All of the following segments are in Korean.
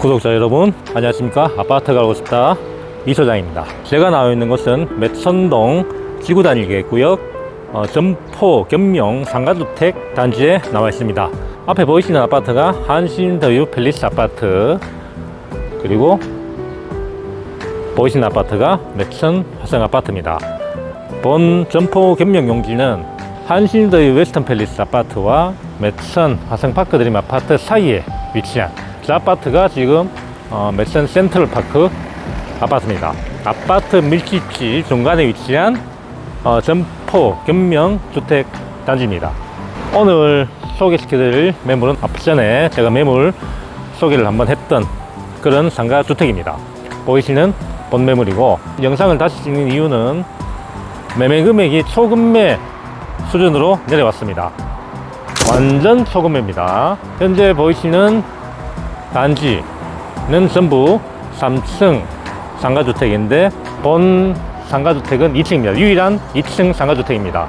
구독자 여러분 안녕하십니까? 아파트 가고 싶다. 이소장입니다. 제가 나와 있는 곳은 매천동 지구 단일계 구역 어, 점포 겸용 상가주택 단지에 나와 있습니다. 앞에 보이시는 아파트가 한신더유 팰리스 아파트 그리고 보이시는 아파트가 매천 화성 아파트입니다. 본 점포 겸용 용지는 한신더유 웨스턴 팰리스 아파트와 매천 화성 파크 드림 아파트 사이에 위치한 그 아파트가 지금 어, 매천 센트럴 파크 아파트입니다. 아파트 밀집지 중간에 위치한 어, 점포 겸명 주택 단지입니다. 오늘 소개시켜드릴 매물은 앞전에 제가 매물 소개를 한번 했던 그런 상가 주택입니다. 보이시는 본 매물이고 영상을 다시 찍는 이유는 매매 금액이 초금매 수준으로 내려왔습니다. 완전 초금매입니다. 현재 보이시는 단지는 전부 3층 상가주택인데 본 상가주택은 2층입니다. 유일한 2층 상가주택입니다.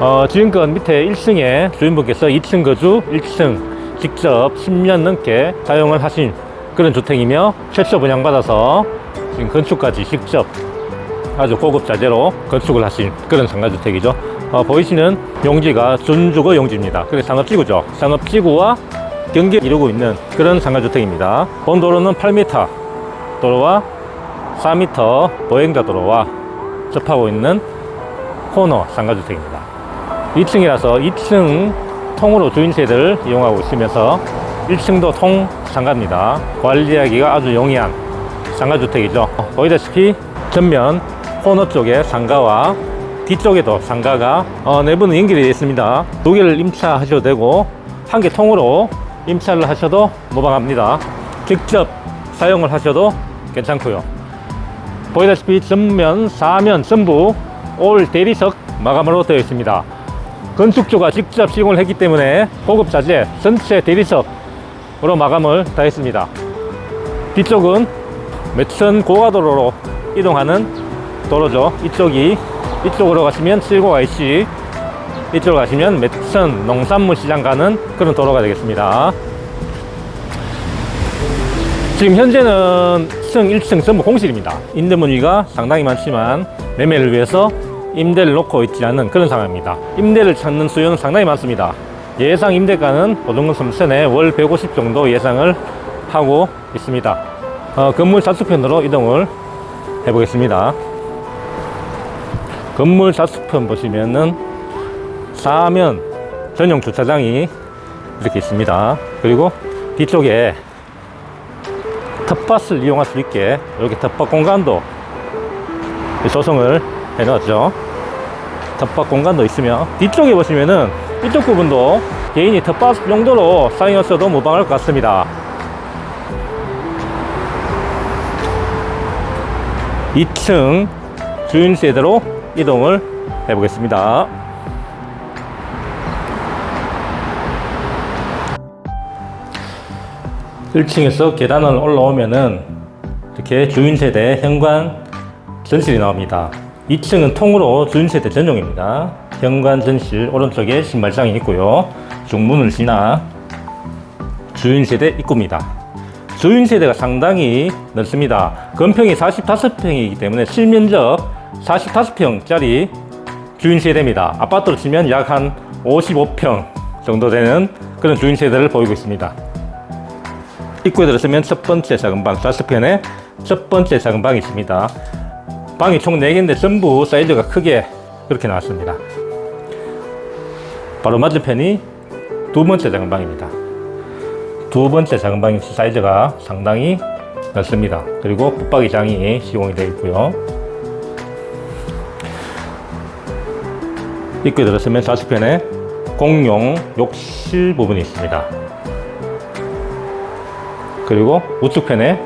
어, 지금껏 밑에 1층에 주인분께서 2층 거주 1층 직접 10년 넘게 사용을 하신 그런 주택이며 최초 분양받아서 지금 건축까지 직접 아주 고급 자재로 건축을 하신 그런 상가주택이죠. 어, 보이시는 용지가 준주거 용지입니다. 그래서 상업지구죠. 상업지구와 경계 이루고 있는 그런 상가주택입니다. 본 도로는 8m 도로와 4m 보행자 도로와 접하고 있는 코너 상가주택입니다. 2층이라서 2층 통으로 주인 세대를 이용하고 있으면서 1층도 통 상가입니다. 관리하기가 아주 용이한 상가주택이죠. 보이다시피 전면 코너 쪽에 상가와 뒤쪽에도 상가가 어, 내부는 연결이 되어 있습니다. 두 개를 임차하셔도 되고 한 개 통으로 임차를 하셔도 무방합니다. 직접 사용을 하셔도 괜찮고요. 보이다시피 전면, 사면 전부 올 대리석 마감으로 되어 있습니다. 건축주가 직접 시공을 했기 때문에 고급 자재 전체 대리석으로 마감을 다 했습니다. 뒤쪽은 매천 고가도로로 이동하는 도로죠. 이쪽이 이쪽으로 가시면 70IC 이쪽으로 가시면 매천 농산물 시장 가는 그런 도로가 되겠습니다. 지금 현재는 층 1층 전부 공실입니다. 임대 문의가 상당히 많지만 매매를 위해서 임대를 놓고 있지 않은 그런 상황입니다. 임대를 찾는 수요는 상당히 많습니다. 예상 임대가는 보증금 3천에 월 150 정도 예상을 하고 있습니다. 어, 건물 좌측편으로 이동을 해보겠습니다. 건물 좌측편 보시면은 사면 전용 주차장이 이렇게 있습니다. 그리고 뒤쪽에 텃밭을 이용할 수 있게 이렇게 텃밭 공간도 조성을 해 놓았죠. 텃밭 공간도 있으며 뒤쪽에 보시면은 이쪽 부분도 개인이 텃밭 용도로 사용했어도 무방할 것 같습니다. 2층 주인 세대로 이동을 해보겠습니다. 일층에서 계단을 올라오면은 이렇게 주인 세대 현관 전실이 나옵니다. 2층은 통으로 주인 세대 전용입니다. 현관 전실 오른쪽에 신발장이 있고요. 중문을 지나 주인 세대 입구입니다. 주인 세대가 상당히 넓습니다. 건평이 45평이기 때문에 실면적 45평짜리 주인 세대입니다. 아파트로 치면 약 한 55평 정도 되는 그런 주인 세대를 보이고 있습니다. 입구에 들어서면 첫 번째 작은 방, 좌측편에 첫 번째 작은 방이 있습니다. 방이 총 4개인데 전부 사이즈가 크게 그렇게 나왔습니다. 바로 맞은편이 두 번째 작은 방입니다. 두 번째 작은 방의 사이즈가 상당히 넓습니다. 그리고 붙박이 장이 시공이 되어 있고요. 입구에 들어서면 좌측편에 공용 욕실 부분이 있습니다. 그리고 우측편에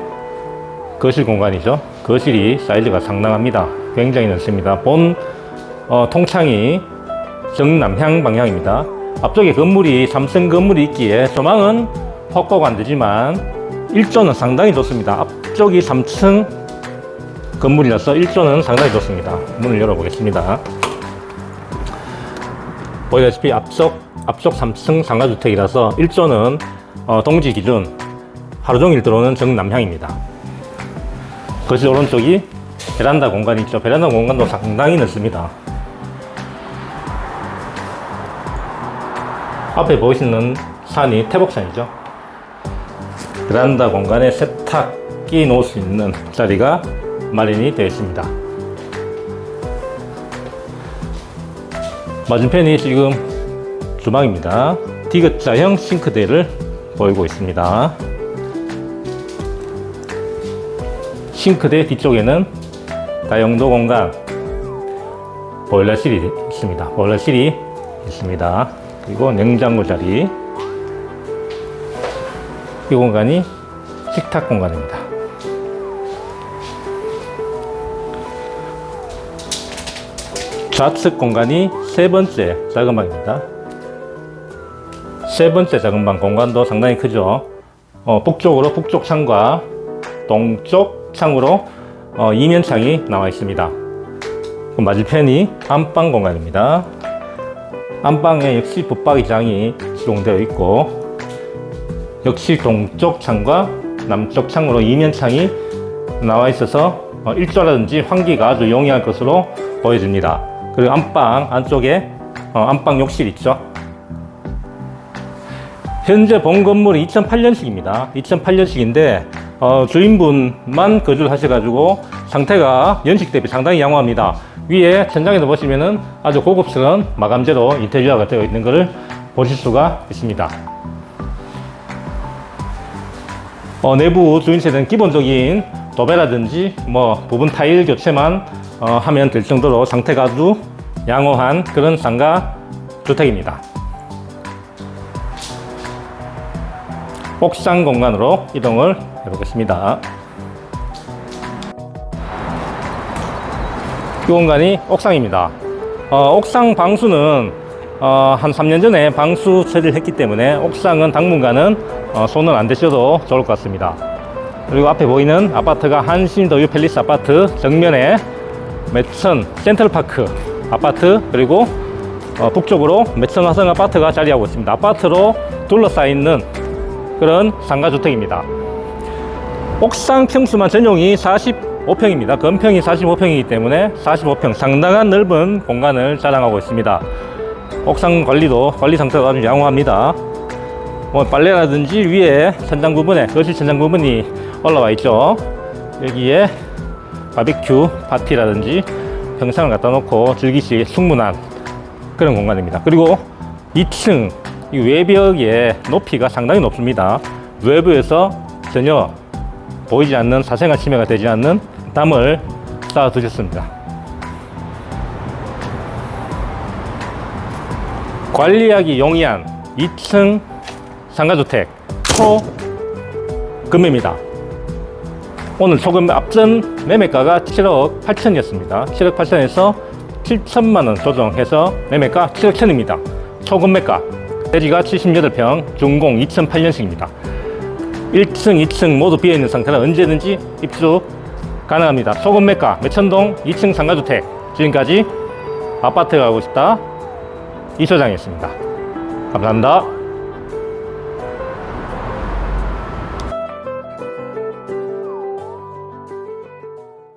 거실 공간이죠. 거실이 사이즈가 상당합니다. 굉장히 넓습니다. 본 어, 통창이 정남향 방향입니다. 앞쪽에 건물이 삼층 건물이 있기에 조망은 확보가 안 되지만 일조는 상당히 좋습니다. 앞쪽이 3층 건물이라서 일조는 상당히 좋습니다. 문을 열어보겠습니다. 보시다시피 앞쪽 앞쪽 3층 상가주택이라서 일조는 어, 동지 기준 하루 종일 들어오는 정남향입니다. 거실 오른쪽이 베란다 공간이 있죠. 베란다 공간도 상당히 넓습니다. 앞에 보이시는 산이 태복산이죠. 베란다 공간에 세탁기 놓을 수 있는 자리가 마련이 되어 있습니다. 맞은편이 지금 주방입니다. 디귿자형 싱크대를 보이고 있습니다. 싱크대 뒤쪽에는 다용도 공간, 보일러실이 있습니다. 보일러실이 있습니다. 그리고 냉장고 자리. 이 공간이 식탁 공간입니다. 좌측 공간이 세 번째 작은 방입니다. 세 번째 작은 방 공간도 상당히 크죠. 어, 북쪽으로 북쪽 창과 동쪽 창으로 어, 이면창이 나와 있습니다. 그 맞은편이 안방 공간입니다. 안방에 역시 붙박이장이 시공되어 있고 역시 동쪽 창과 남쪽 창으로 이면창이 나와 있어서 어, 일조라든지 환기가 아주 용이할 것으로 보여집니다. 그리고 안방 안쪽에 어, 안방 욕실 있죠. 현재 본 건물이 2008년식입니다. 2008년식인데 어, 주인분만 거주를 하셔가지고 상태가 연식 대비 상당히 양호합니다. 위에 천장에도 보시면은 아주 고급스러운 마감재로 인테리어가 되어 있는 것을 보실 수가 있습니다. 어, 내부 주인세는 기본적인 도배라든지 뭐 부분 타일 교체만 어, 하면 될 정도로 상태가 아주 양호한 그런 상가 주택입니다. 옥상 공간으로 이동을 해보겠습니다. 이 공간이 옥상입니다. 어, 옥상 방수는 어, 한 3년 전에 방수 처리를 했기 때문에 옥상은 당분간은 어, 손은 안 대셔도 좋을 것 같습니다. 그리고 앞에 보이는 아파트가 한신더유 팰리스 아파트 정면에 매천 센트럴파크 아파트 그리고 어, 북쪽으로 매천 화성 아파트가 자리하고 있습니다. 아파트로 둘러싸여 그런 상가주택입니다. 옥상 평수만 전용이 45평입니다. 건평이 45평이기 때문에 45평 상당한 넓은 공간을 자랑하고 있습니다. 옥상 관리도 관리 상태가 아주 양호합니다. 뭐 빨래라든지 위에 천장 부분에 거실 천장 부분이 올라와 있죠. 여기에 바비큐 파티라든지 평상을 갖다 놓고 즐기시 충분한 그런 공간입니다. 그리고 2층 이 외벽의 높이가 상당히 높습니다. 외부에서 전혀 보이지 않는 사생활 침해가 되지 않는 담을 쌓아 두셨습니다. 관리하기 용이한 2층 상가주택 초금매입니다. 오늘 초금 앞전 매매가가 7억 8천이었습니다. 7억 8천에서 7천만 원 조정해서 매매가 7억 천입니다. 초금매가 대지가 78평 준공 2008년식입니다. 1층, 2층 모두 비어있는 상태라 언제든지 입주 가능합니다. 소금 매가 매천동 2층 상가주택 지금까지 아파트 가고 싶다 이소장이었습니다. 감사합니다.